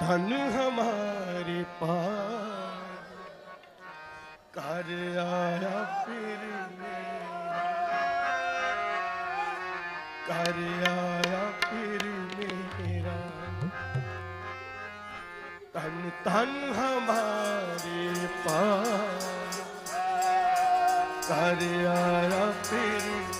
धन हमारे पास कर आया फिर कर आया फिर मेरा धन धन हमारे पास कर आया फिर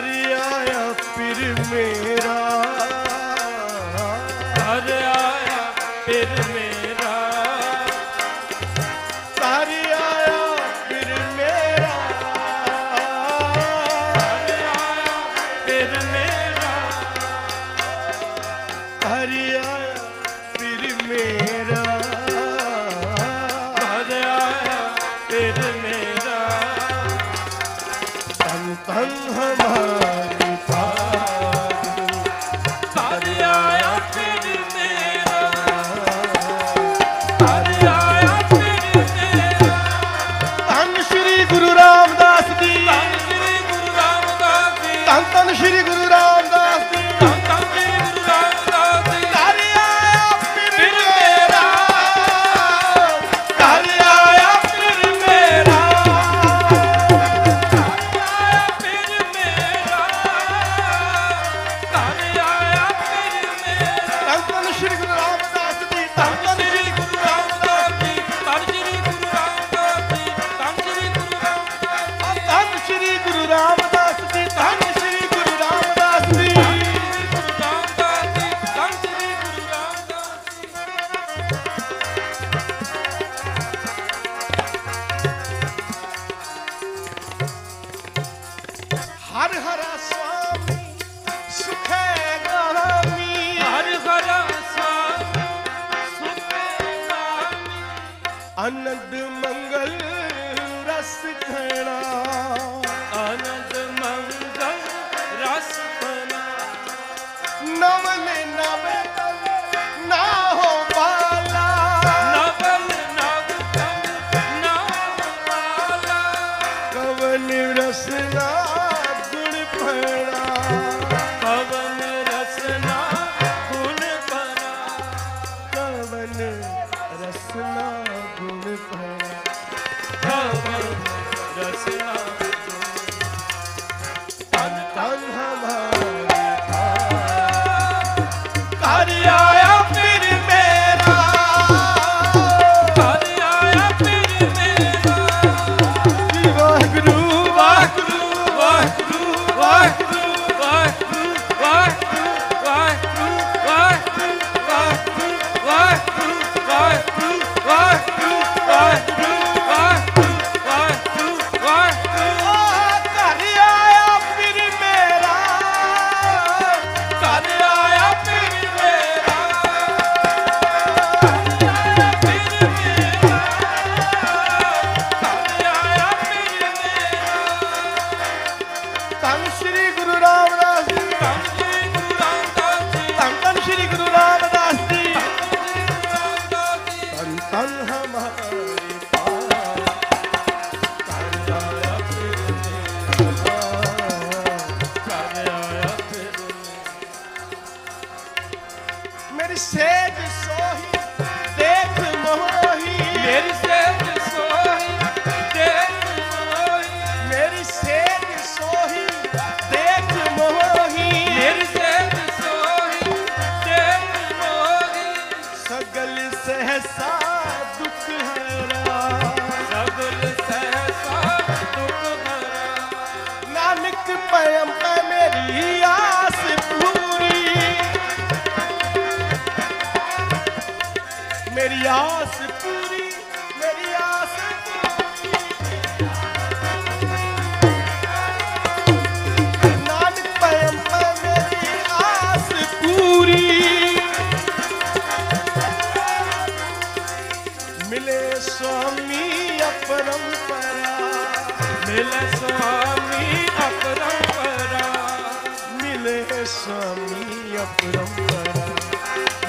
ਪਿਆਰ ਆਇਆ ਫਿਰ ਮੇਰਾ। ਅਪਰੰਪਰਾ ਮਿਲੇ ਸੁਆਮੀ ਅਪਰੰਪਰਾ ਮਿਲੇ ਸੁਆਮੀ ਅਪਰੰਪਰਾ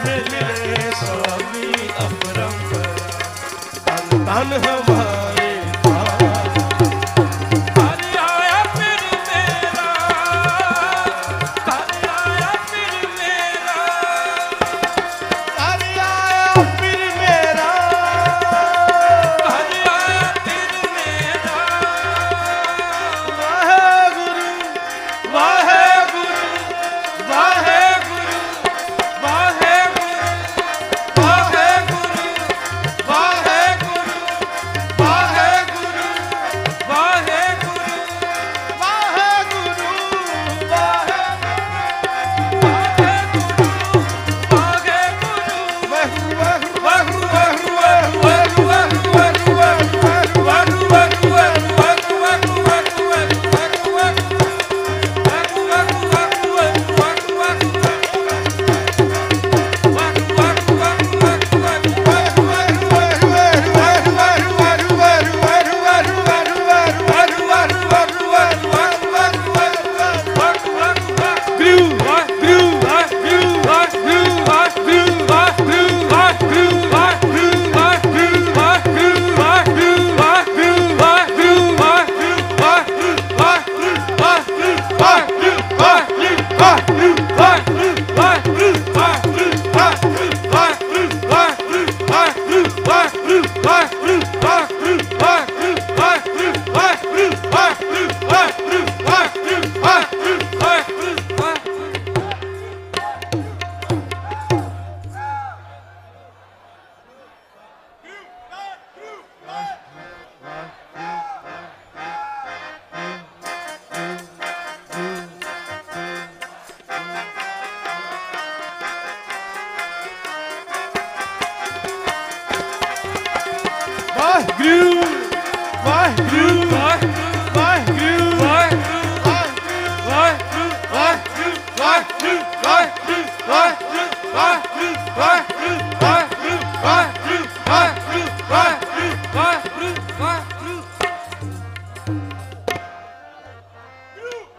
ਮਿਲੇ ਸੁਆਮੀ ਅਪਰੰਪਰਾ ਤਨ 来。